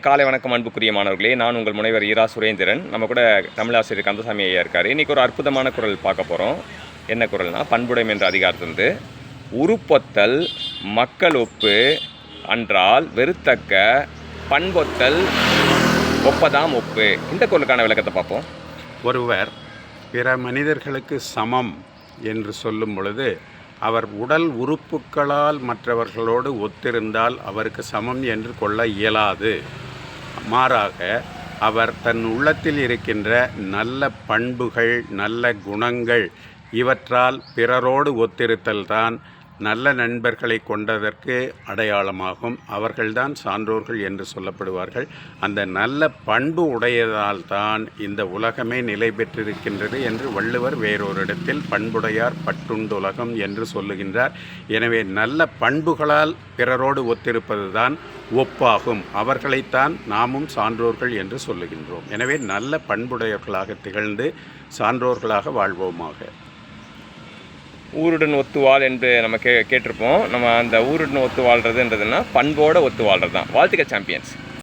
காலை வணக்கம் அன்புக்குரிய மாணவர்களே. நான் உங்கள் முனைவர் ஈரா சுரேந்திரன். நம்ம கூட தமிழாசிரியர் கந்தசாமி ஐயா இருக்கார். இன்றைக்கி ஒரு அற்புதமான குரல் பார்க்க போகிறோம் என்ன குரல்னா பண்புடைமை என்ற அதிகாரத்திலிருந்து உருப்பொத்தல் மக்கள் ஒப்பு அன்றால் வெறுத்தக்க பண்பொத்தல் ஒப்பதாம் ஒப்பு. இந்த குரலுக்கான விளக்கத்தை பார்ப்போம். ஒருவர் பிற மனிதர்களுக்கு சமம் என்று சொல்லும் பொழுது அவர் உடல் உறுப்புக்களால் மற்றவர்களோடு ஒத்திருந்தால் அவருக்கு சமம் என்று கொள்ள இயலாது. மாறாக அவர் தன் உள்ளத்தில் இருக்கின்ற நல்ல பண்புகள் நல்ல குணங்கள் இவற்றால் பிறரோடு ஒத்திருத்தல்தான் நல்ல நண்பர்களை கொண்டதற்கு அடையாளமாகும். அவர்கள்தான் சான்றோர்கள் என்று சொல்லப்படுவார்கள். அந்த நல்ல பண்பு உடையதால் தான் இந்த உலகமே நிலை பெற்றிருக்கின்றது என்று வள்ளுவர் வேறொரு இடத்தில் பண்புடையார் பட்டுண்டுலகம் என்று சொல்லுகின்றார். எனவே நல்ல பண்புகளால் பிறரோடு ஒத்திருப்பதுதான் ஒப்பாகும். அவர்களைத்தான் நாமும் சான்றோர்கள் என்று சொல்லுகின்றோம். எனவே நல்ல பண்புடையவர்களாக திகழ்ந்து சான்றோர்களாக வாழ்வோமாக. ஊருடன் ஒத்து வாழ் என்று நம்ம கே கேட்டிருப்போம். நம்ம அந்த ஊருடன் ஒத்து வாழ்கிறதுன்றதுன்னா பண்போட ஒத்து வாழ்கிறது தான் வாழ்த்துக்க சாம்பியன்ஸ்